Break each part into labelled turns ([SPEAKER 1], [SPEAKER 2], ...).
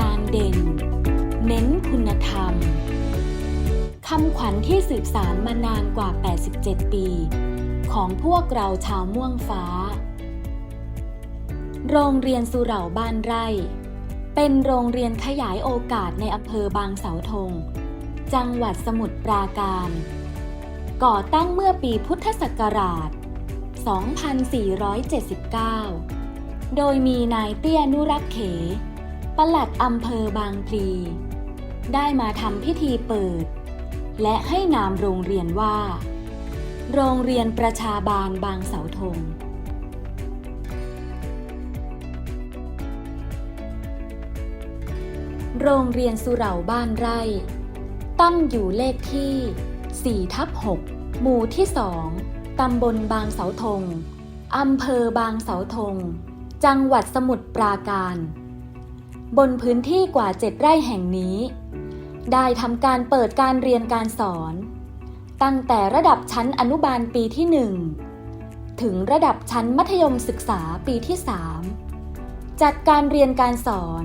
[SPEAKER 1] การเด่น เน้นคุณธรรมคำขวัญที่สืบสารมานานกว่า 87 ปี ของพวกเราชาวม่วงฟ้า โรงเรียนสุเหร่าบ้านไร่ เป็นโรงเรียนขยายโอกาสในอำเภอบางเสาธง จังหวัดสมุทรปราการ ก่อตั้งเมื่อปีพุทธศักราช 2479 โดยมีนายเตี้ยนุรักษ์เข ปลัดอำเภอบางพลี ได้มาทำพิธีเปิด และให้นามโรงเรียนว่า โรงเรียนประชาบาลบางเสาธง โรงเรียนสุเหร่าบ้านไร่ ตั้งอยู่เลขที่ 4 ทับ 6 หมู่ที่2ตำบลบางเสาธง อำเภอบางเสาธง จังหวัดสมุทรปราการ บนพื้นที่กว่า 7 ไร่แห่งนี้ ได้ทำการเปิดการเรียนการสอน ตั้งแต่ระดับชั้นอนุบาลปีที่ 1 ถึงระดับชั้นมัธยมศึกษาปีที่ 3 จัดการเรียนการสอน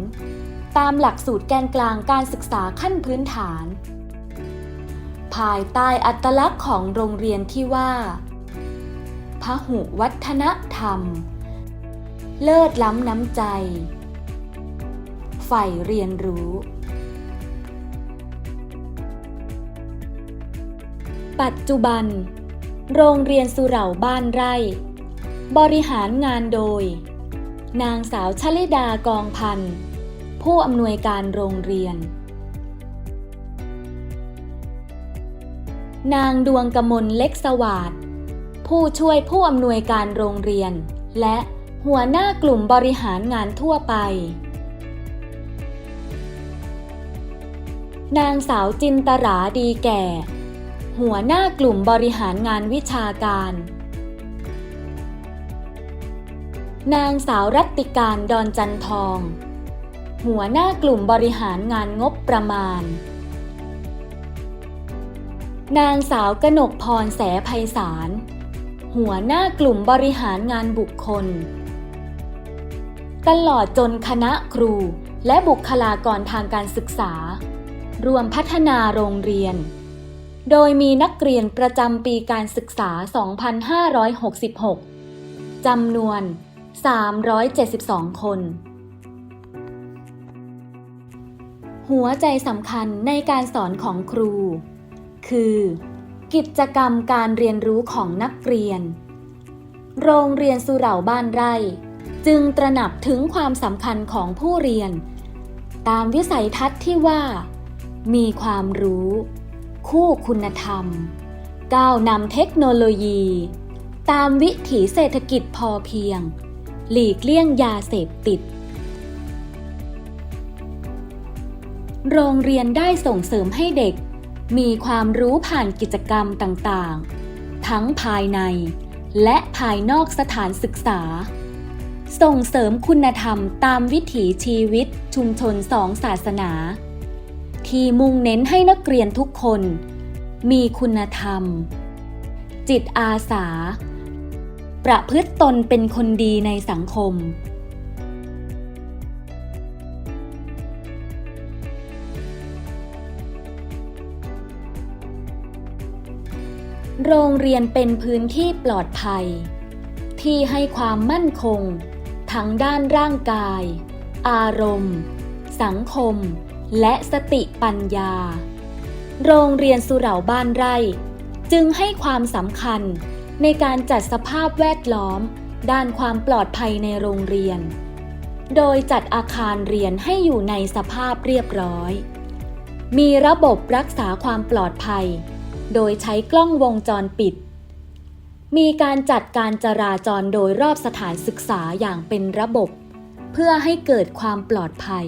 [SPEAKER 1] ตามหลักสูตรแกนกลางการศึกษาขั้นพื้นฐาน ภายใต้อัตลักษณ์ของโรงเรียนที่ว่าพหุวัฒนธรรม เลิศล้ำน้ำใจ ใฝ่เรียนรู้ ปัจจุบัน โรงเรียนสุเหร่าบ้านไร่ บริหารงานโดย นางสาวชลิดากองพันธ์ผู้อำนวยการโรงเรียน นางดวงกมลเล็กสวาดผู้ช่วยผู้อำนวยการโรงเรียน และหัวหน้ากลุ่มบริหารงานทั่วไป นางสาวจินตราดีแก่ หัวหน้ากลุ่มบริหารงานวิชาการ นางสาวรัติการดอนจันทอง หัวหน้ากลุ่มบริหารงานงบประมาณ นางสาวกนกพรแสไพศาล หัวหน้ากลุ่มบริหารงานบุคคล ตลอดจนคณะครูและบุคลากรทางการศึกษา รวมพัฒนาโรงเรียน โดยมีนักเรียนประจำปีการศึกษา 2566 จำนวน 372 คน หัวใจสำคัญในการสอนของครู คือ กิจกรรมการเรียนรู้ของนักเรียน โรงเรียนสุเหร่าบ้านไร่ จึงตระหนักถึงความสำคัญของผู้เรียนตามวิสัยทัศน์ที่ว่า มีความรู้ คู่คุณธรรม ก้าวนำเทคโนโลยี ตามวิถีเศรษฐกิจพอเพียง หลีกเลี่ยงยาเสพติด โรงเรียนได้ส่งเสริมให้เด็ก มีความรู้ผ่านกิจกรรมต่างๆ ทั้งภายใน และภายนอกสถานศึกษา ส่งเสริมคุณธรรมตามวิถีชีวิตชุมชนสองศาสนา ที่มุ่งเน้นให้นักเรียนทุกคน มีคุณธรรม จิตอาสา ประพฤติตนเป็นคนดีในสังคม โรงเรียนเป็นพื้นที่ปลอดภัย ที่ให้ความมั่นคง ทั้งด้านร่างกาย อารมณ์ สังคม และสติปัญญา โรงเรียนสุเหร่าบ้านไร่ จึงให้ความสำคัญในการจัดสภาพแวดล้อม ด้านความปลอดภัยในโรงเรียน โดยจัดอาคารเรียนให้อยู่ในสภาพเรียบร้อย มีระบบรักษาความปลอดภัย โดยใช้กล้องวงจรปิด มีการจัดการจราจรโดยรอบสถานศึกษาอย่างเป็นระบบ เพื่อให้เกิดความปลอดภัย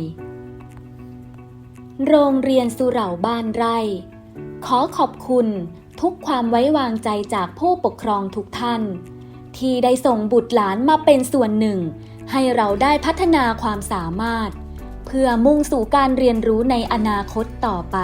[SPEAKER 1] โรงเรียนสุเหร่าบ้านไร่ ขอขอบคุณทุกความไว้วางใจจากผู้ปกครองทุกท่าน ที่ได้ส่งบุตรหลานมาเป็นส่วนหนึ่ง ให้เราได้พัฒนาความสามารถ เพื่อมุ่งสู่การเรียนรู้ในอนาคตต่อไป